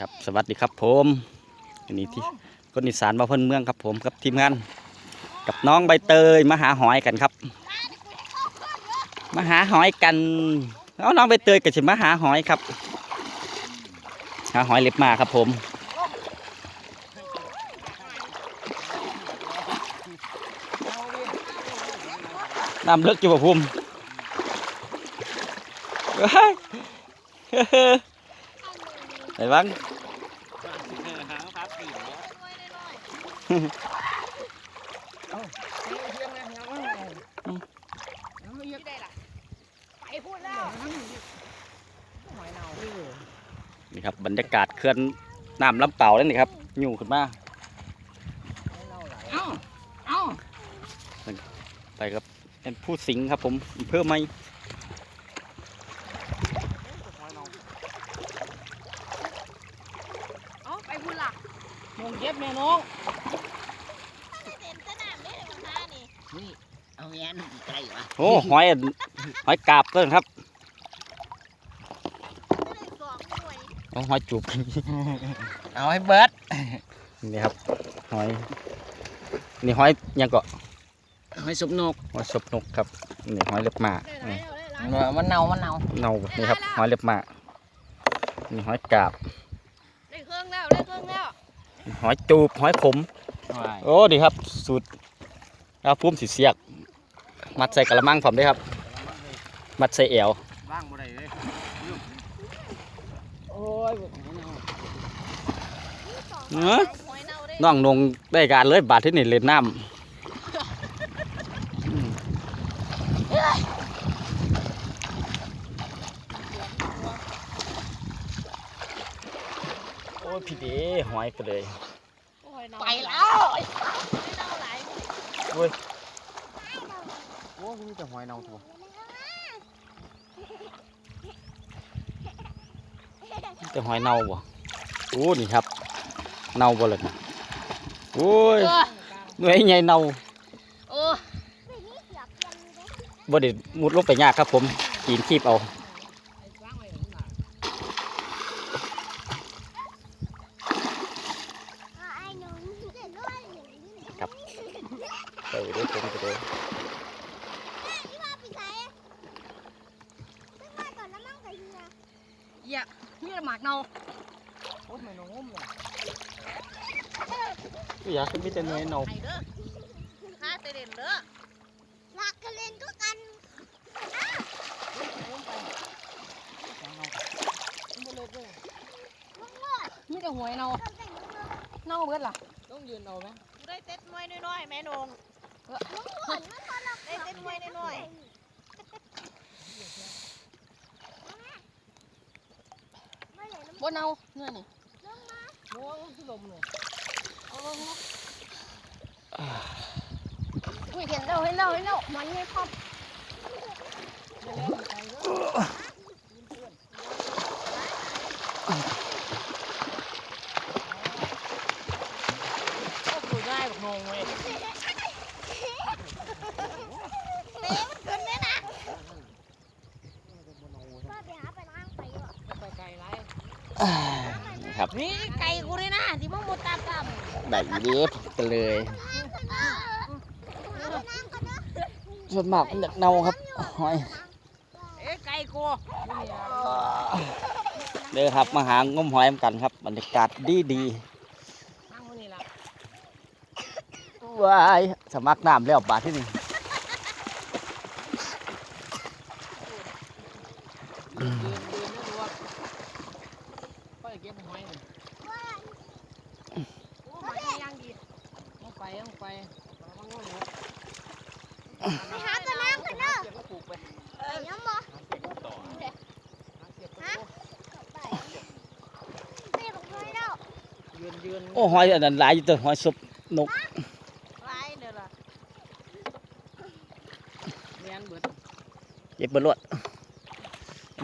ครับสวัสดีครับผมอันนี้ที่คนอีสานมาเพิ่นเมืองครับผมกับทีมงาน กับน้องใบเตยมาหาหอยกันครับ มาหาหอยกันแล้วน้องใบเตยก็จะมาหาหอยครับ หาหอยเล็บมาครับผมน้ำเลิกอยู่บ่พุ่มเฮ้ย ไหนบ้างนี่ครับบรรยากาศเขื่อนน้ำลำเปล่าแล้วนี่ครับอยู่ขึ้นมาเอ้าไปครับเป็นผู้สิงครับผมเพิ่มไหม เอาไปพูดล่ะมงเย็บแม่น้อง นี่เอาแง้นอีกไกลวะ โอ้ หอยอันหอยกาบก็ครับโอ้หอยจูบเอาให้เบิร์ดนี่ครับหอยนี่หอยยังก็ให้สุกนกหอยศพนกครับนี่หอยเล็บหมานี่มันเน่ามันเน่าเนานี่ครับหอยเล็บหมานี่หอยกาบได้เครื่องแล้วได้เครื่องแล้วหอยจูบหอยขมโอ้ดีครับสูตรเอาพุ่มสีเสียก มัดใส่กระมังผมด้วยครับ มัดใส่เอวว่างบ่ได้เลยโอ้ยบอกให้เน่าเอ้อน้องนงได้การเลยบาทที่นี่เล่นน้ำโอ้ยพี่เดหอยไปเลย ไปแล้วโอ้ มีแต่หอยเน่าตัวจะหอยเน่าบ่โอ้นี่ครับ เน่าบ่เลยนะโอ้ยหน่วยใหญ่เน่าโอ้บ่ได้มุดลงไปยากครับผมกินคีบเอา ไปเด้อผมไปเด้อ ยะนี่หมากเนา โอ้ยไม่น้องงมเลย อยากให้มีแต่หน่วย เน่าไอเด้อข้าเตเด่นเด้อรักกันเล่นก็กันมีแต่หวยเนาเน่าเบิดล่ะต้องยืนเอาไหมได้เต็ดมวยน้อยๆแม่นงเหมือนมันคนละได้เต็ดมวยน้อยไม่เลยน้บ่เน่าเนื้อนี่ง่วงที่ลมเลยอุ้ ยเห็นแล้วเห็นแล้วเห็นแล้วมันไม่พอก็คุยได้บอกงงเว้ยำเตะมันขึ้นเลยนะก็ไปหาไปล้างไปวะไปไกลไรนี่ครับ นี่ไก่กูเลยนะที่มึงมุดตามตามได้เยอะกันเลย น้ำกันเนอะ ส่วนมากมันอยากเน่าครับหอยเอ้ไก่กูเด้อครับมาหางมหอยเหมือนกันครับบรรยากาศดีดีตั้งคนนี้ล่ะๆว้ายสมัครน้ำแล้วบาทที่นี่ยืนยืนไม่รู้ว่าก็จะเก็บหอยเลยโอ้หมายยังดีต้องไปต้องไปต้องงง ไปหาไปล้างกันเนอะเก็บก็ปลูกไปไปน้ำบ่เก็บต่อเก็บก็ไปไปบอกเลยแล้วยืนยืนโอ้หอยอันนั้นหลายอยู่ตัวหอยศพนกไรเด้อล่ะเมียนเบิดเก็บเบรวด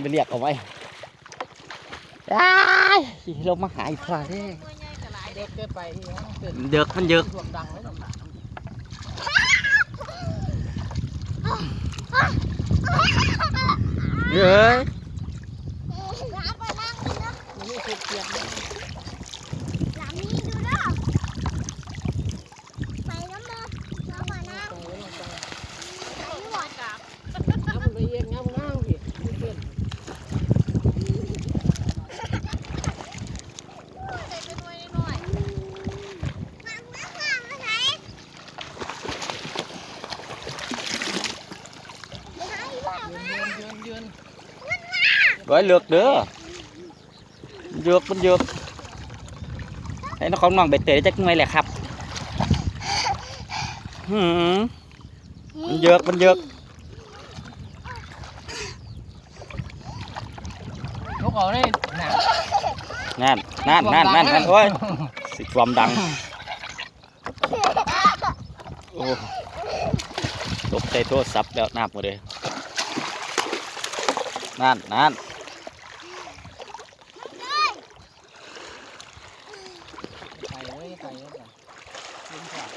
ไปเรียกเอาไว้อ้ายลงมาหาอีกคราเด้ ตัวใหญ่ก็หลายเด็กเกินไปที่ห้องเกิดเดือกมันเยอะถ่วงดังเลย เย้ย หาไปล้างกันเนอะ มันนี่ถูกเกียบ ไว้เลือกเด้อเยือกมันเยือกให้น้องของน้องใบเตยได้จักหน่วยแหละครับหืมมันเยือกมันเยือกยกเอาได้หนานั่นนั่นนั่นนั่นนั่นโอ้ยสิความดังโอ้ตกใจโทรศัพท์แล้วน้ำหมดเลยนั่นนั่น ไข่ไว้ไข่ไว้ก่อนกินก่อน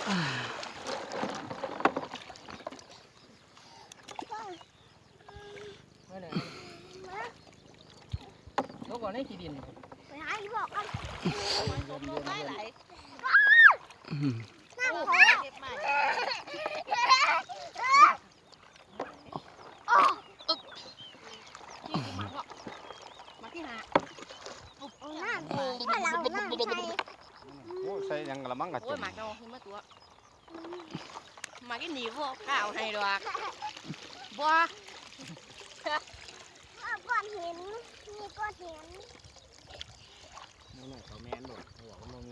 ไว้ไหนยกเอาได้กี่ดิน ไปหาอีบอกกัน เดินเดินเดิน นั่งขอเก็บมา ยี่สิบมาก็มา ที่หานั่งถ้าเรานั่งใส่โอ้ใส่ยังกระมังกระโอ้จุยหมากเนาคือมาตัวหมากินหนีพวกข้าวให้ดอกบัวก้อนหินมีก้อนหินน้องเขาแมนหมดหัวก็มันมี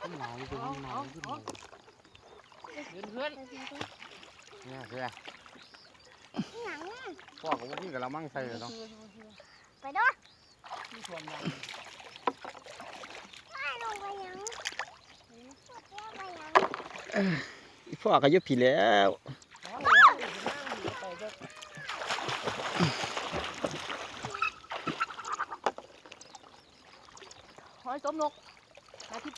ต้นหนาวอยู่ตรงนี้หนาวอยู่ตรงนี้เพื่อนเนี่ยเสีย หนังพ่อก็ว่าพี่กับเรามั่งใส่เลยเนาะไปด้วยที่ชวนดังให้ลงไปยังไปยังอีพ่อก็อยุบผีแล้วหอยต้มนกมาที่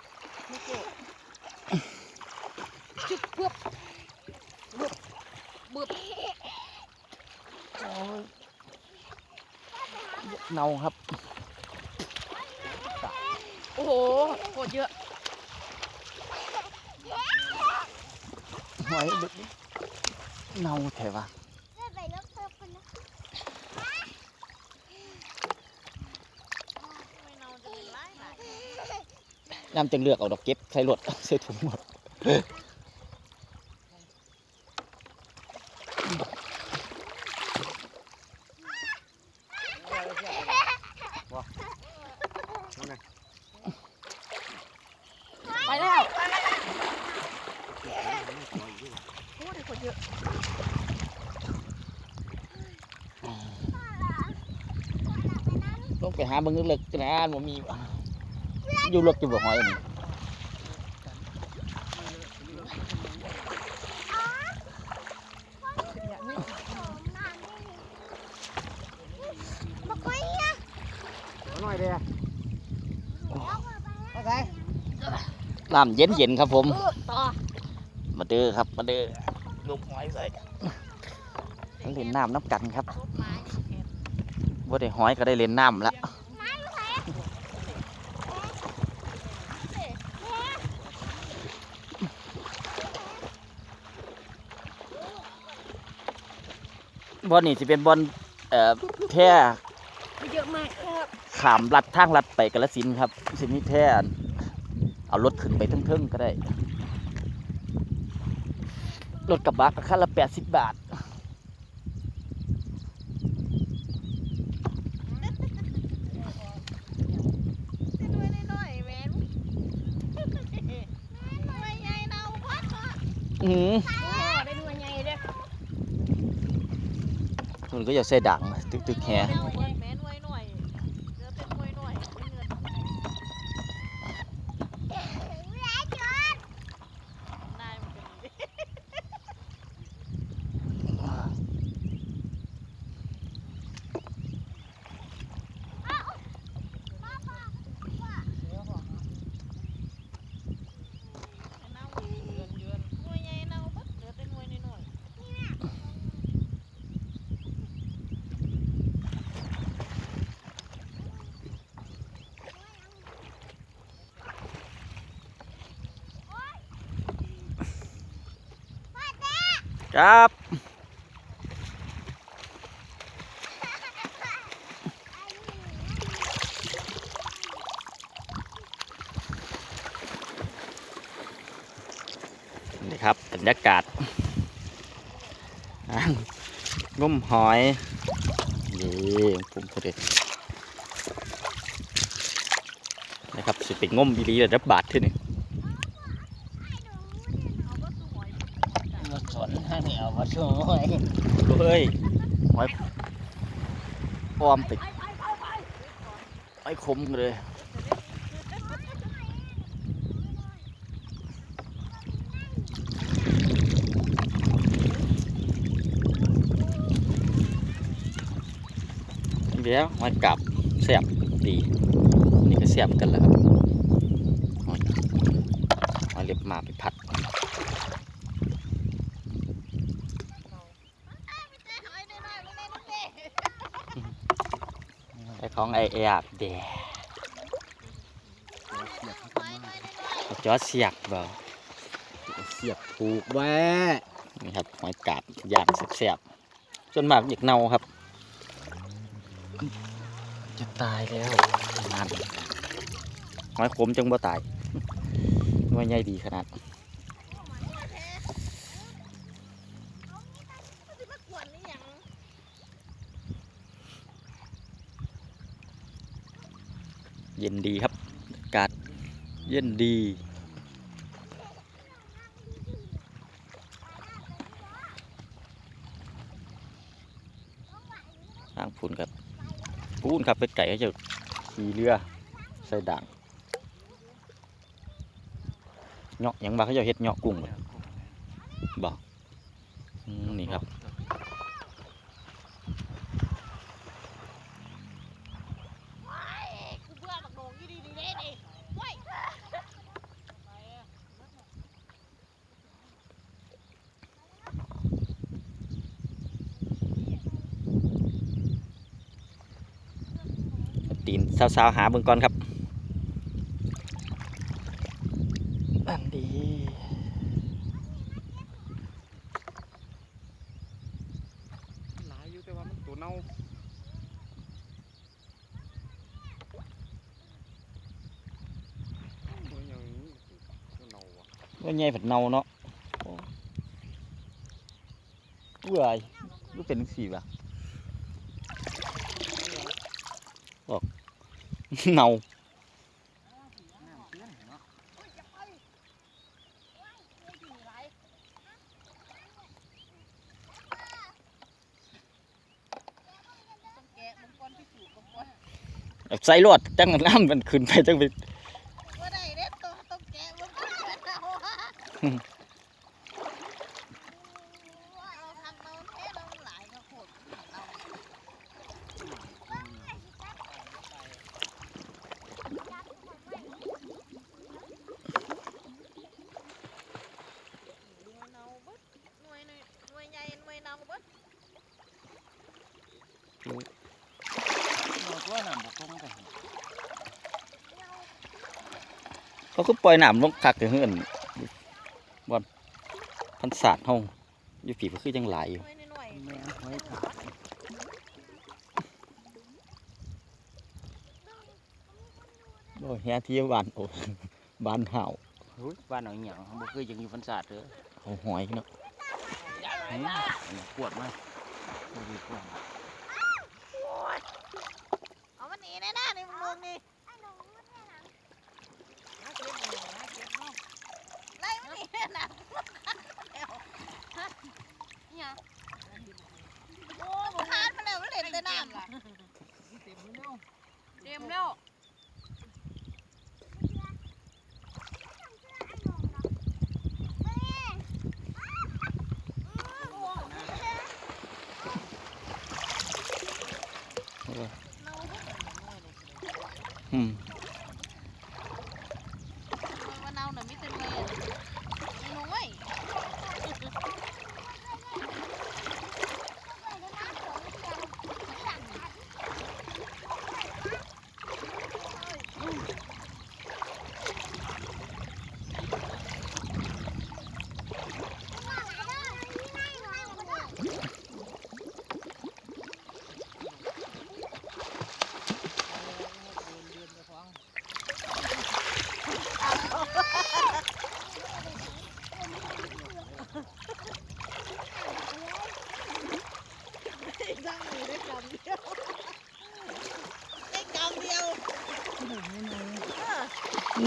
นกโก้ชึบเพื่อบบึบบึบ เนาครับ โอ้โหโคตรเยอะหอยเด็กเนาแถวะไปลบเพิ่มกันนะน้ำจังเลือกเอาดอกเก็บใส่รถใส่ถุงหมด ไปแล้วโอ้ยโคตรเยอะ ลง ไปหาเบิ่งเลิกๆกันนะบ่มีวะอยู่รถอยู่บ่หอยอันนี้เนี่ยนี่มาคุยนะหน่อยเดียวเข้าใจน้ำเย็นๆครับผมเออต่อมาเด้อครับ มาเด้อลูกหอยใส่ต้องเล่นน้ำน้ำกันครับบ่ได้หอยก็ได้เล่นน้ำละ บอลนี่สิเป็นบอลเอ่อแพร่เยอะมากครับขามลัดทางลัดไปกาลสินธุ์ครับสิมีแพร่อันเอารถขึ้นไปเทิงๆก็ได้รถกระบะก็คันละแปดสิบบาทด้วยน้อยๆแม่นด้วยใหญ่เนาพัดอืมโอ้ได้หน่วยใหญ่เด้อ มันก็อย่าใส่ดังนะตึกๆแฮแม่นวยหน่อยเดี๋ยวเป็นวยหน่อยเงินแม่จอนนายมันเป็นหน่วยใหญ่เนาพัดเดี๋ยวเป็นหน่วยน้อย ครับนี่ครับบรรยากาศอ่งงุ่มหอยนี่ผมพอดีนะครับสิไปงมบิลีระดับบาทที่นี่ มาสอนทางนี้เอามาช่วยเฮ้ยหอยพร้อมไปไอ้คมเลยเดี๋ยวหอยกับแซ่บดี นี่ก็แซ่บกันแล้วครับหอยเล็บมาไปผัด ไอ้ ของไอเออาบเดจอเสียกบ่เสียบผูกแว่นี่ครับหอยกาบย่างแซ่บๆจนมากอยากเน่าครับ จะตายแล้วนั่นหอยขมจังบ่ตายหน่วยใหญ่ดีขนาด เย็นดีครับอากาศเย็นดี ทางพูนครับพูนครับไปไก่ก็จะขี่เรือใส่ด่างเนาะยังมาเขาจะเฮ็ดเนาะกุ้งเลยบอกอืมนี่ครับ กูเบื่อบักโดงอยู่ดีๆเด้ดิเว้ย ตี นสาวๆหาเบิ่งก่อนครับอันดีหลายอยู่แต่ว่ามันตัวเน่าตัวอย่างนี้ตัวเน่าอะว่าใหญ่ผัดเนาเนาะโอ้เบื่อไอ้รู้เป็นสีบ่ะบอก เนาต้องแกะมันก่อนพิสูจน์ก่อนเอาใส่รวดจังน้ำมันขึ้นไปจังไป ว่าได้เด้ต้องต้องแกะมันก่อนเอาเอาทำเอาเทเอาหลายก็โคตรเอา หน่วยเนาเบิดหน่วยหน่วยหน่วยใหญ่หน่วยเนาเบิด ตัวน้ำบกตรงกันเขาก็ปล่อยน้ำลงคักเฮือนบอนพันศาสตร์ห้องอยู่ผีก็คือยังหลายอยู่หน่วยหน่วยแม่นหอยขาดโอ้ยแฮที่บ้านโอ้บ้านเห่าเฮ้ยบ้านเอาอหย่างบ่เคยยังอยู่ฟันศาสตร์เด้อเขาหอยเนาะเฮ้ยปวดมากบ่มีปวด เอามันหนีแน่ๆในมึงนี่ไล่มันหนีแน่นะเนี่ยโอ้ผมคานมาแล้วมั นเล่ะเต็มแล้วเต็มแล้ว อืม มะนาวน่ะมีแต่เลยน้อย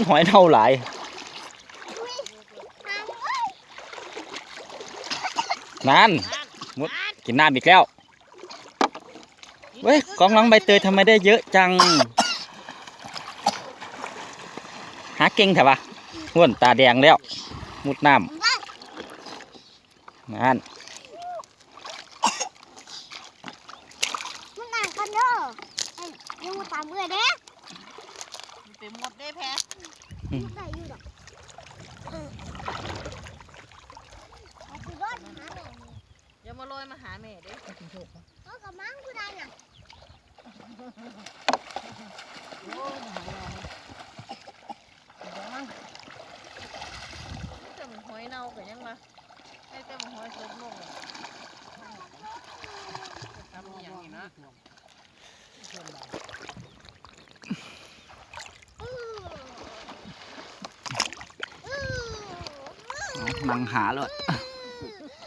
หอยเน่าหลายนั่นมุดกินน้ำอีกแล้ว เว้ยของน้องใบเตยทำไมได้เยอะจัง หาเก่งแถวะปะห้วนตาแดงแล้ว มุดน้ำนั่นอ่านกันเด้อไอ้ยังมาตามเอื้อเด้ มันเป็นหมดได้แพ้ มันได้อยู่ดอกเออเอาไปรอดหาแม่นี่ อย่ามาลอยมาหาแม่เด้ เอากับมังกูได้น่ะ แต่มันหอยเน่ากันยังมาให้แต่มันหอยสดลงอะทำอหย่างนี้นะ อื้ออื้อ นังหาเลย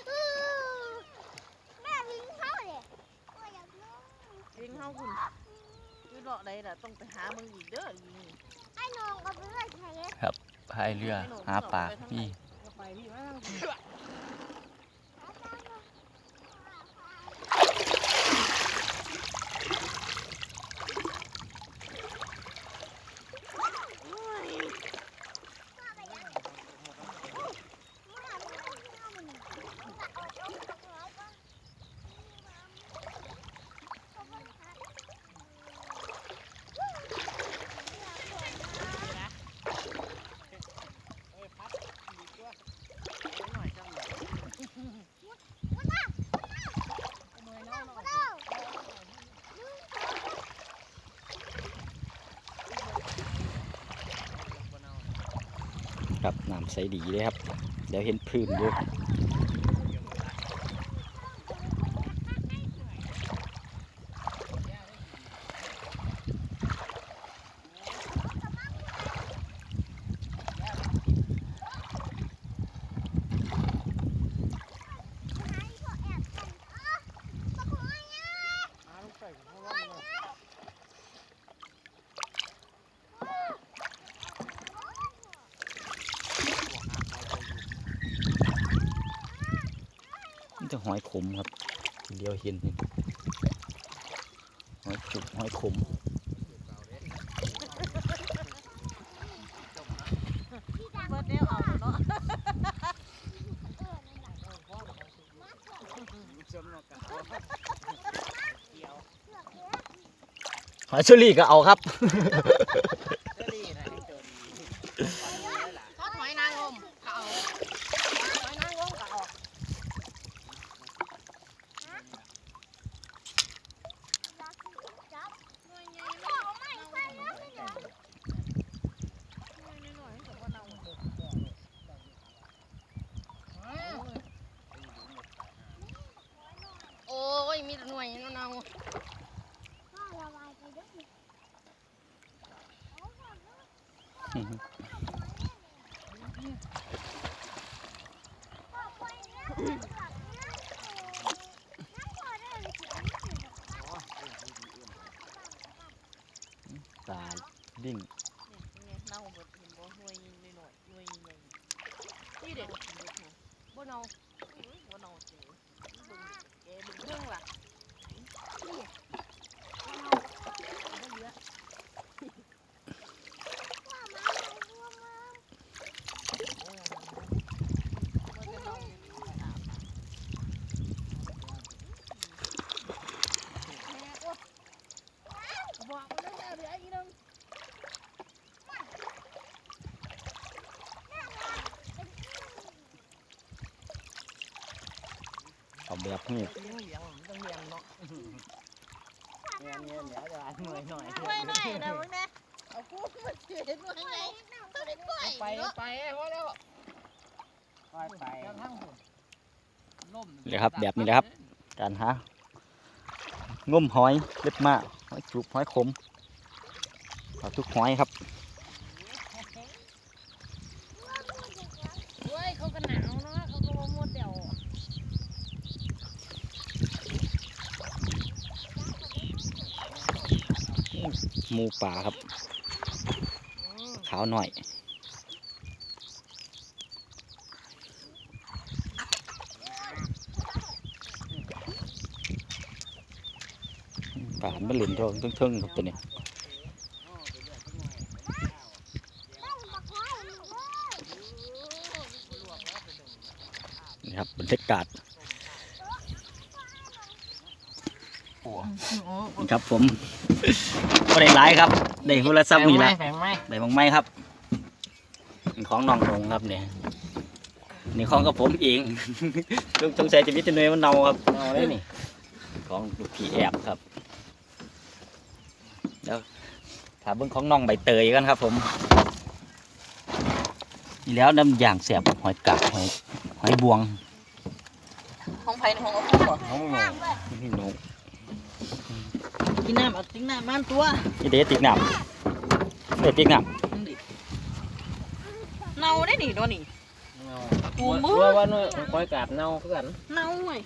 อื้อแม่วิ่งเข้าเลยโอ้ยอยากลงยิงเฮาคุณอยู่เลาะใดล่ะต้องไปหามึงอีกเด้อยิงไอ้น้องก็ไปเรื่อยไทยพายเรือหาปลานี่ไปพี่มาทาง หน่อยจังเลย ครับน้ำ ใสดีเลยครับ เดี๋ยวเห็นพื้นด้วย มาลงไปเพราะว่ามัน นี่จะ หอยขมครับ เดี๋ยวเห็นนี่หอยจุกหอยขมเบิดเดียวเอาเนาะจมนกกะหอยเชอรี่ก็เอาครับ ก็ดีนะไอ้โจร เขาถอยนางลมเขาเอาถอยนางลมเขาเอา โอ้ย มีแต่หน่วยเนาๆ ตาดิ่งนี่ไงเน่าเบิดเห็นบ่หน่วยหน่อยหน่วยใหญ่ที่เด็กบ่เน่าอื้อบ่เน่าจริงเบิ่งแกเบิ่งเรื่องล่ะนี่บ่เน่าบ่เหลือ มันจะเน่าอยู่ที่น้ำแม่โอ้บอกมันแล้วเหลืออีกนึง เอาแบบนี้เลี้ยงเลี้ยงมันต้องเลี้ยงเนาะเลี้ยงเลี้ยงเดี๋ยวจะหน่อยหน่อยหน่วยหน่อยนะมึงนะเอากูมาเสียหน่วยไงไปไปพอแล้วไปไปเลยครับแบบนี้แหละครับการหางมหอยเล็บมาหอยจุบหอยขมทุกหอยครับ เว้ยเขาก็หนาวเนาะเขาก็มาหมดเดี่ยว ห มูป่าครับ ขาวหน่อย ป่านมันเหลินโดนเทิงๆครับตัวนี้นี่ครับบรรยากาศนี่ ครับผมก็ได้หลายครับได้โทรศัพท์นี่แหละแฝงไหมได้บางไม้ครับนี่ของน้องนงครับเนี่ยนี่ของกับผมเองลุงจงใจจะวิตเนยมันเนาครับเอาเลยนี่ ของลูกพี่แอบครับเดี๋ยวถามเบิ้งของน้องใบเตยกันครับ ผมนี่แล้วน้ำอย่างเสียบหอยกาบหอยหอยบวง ห้องไผ่ในห้องเอาคู่บ่ เอาหนู นี่หนู กินน้ำเอาติ้งน้ำมันตัวนี่เด็ติกน้ำเด็ติกน้เน่าได้นี่ตัวนี้เอากูมือว่าว่าหนูคอยกาดเน่าคือกันเน่าเว้ย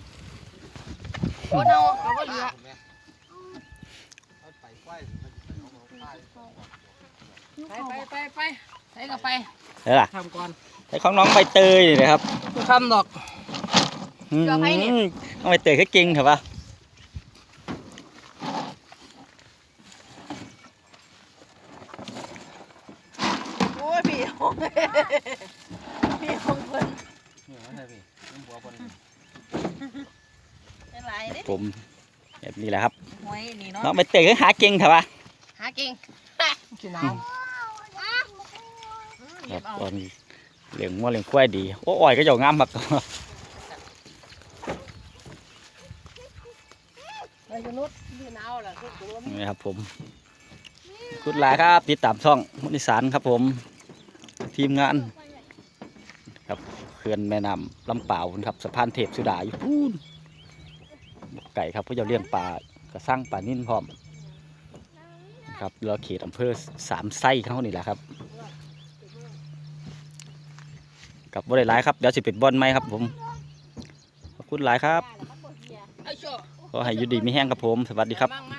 บ่เน่าก็บ่เหลือไปไปไปไปใส่ก็ไปำเออล่ะทำก่อนไอ้ของน้องใบเตยนี่นะครับคำดอกอืมเกลือไผ่นี่น้องใบเตยก็เก่งเถอะปะ โอ้ยพี่ห้องพี่ห้องเพิ่น นี่ว่าไงพี่น้ำหัวคน เป็นไรเด้ ผมแบบนี้แหละครับ หวย นี่เนาะน้องใบเตยก็หาเก่งเถอะปะหาเก่งกินน้ำครับตอนเลี้ยงวัวเลี้ยงควายดี โอ้อ้อยก็จะงามมากไปสนุดยืนเอาล่ะคือตัวนี่ครับผมคุณหลายครับติดตามช่องมุนิสานครับผม ทีมงาน ครับเขื่อนแม่น้ำลำเปล่าวครับสะพานเทพสุดาอยู่พูนไก่ครับผู้เจ้าเลี้ยงปลา กระสร้างปลานิ่นพร้อมครับเราเขตอำเภอสามไส้เขานี่แหละครับ กับบริหลายครับ เดี๋ยวสิปิดบอลไหมครับผม ขอบคุณหลายครับไอ้ชั่วขอให้อยุดีไม่แห้งครับผม สวัสดีครับมั่งมา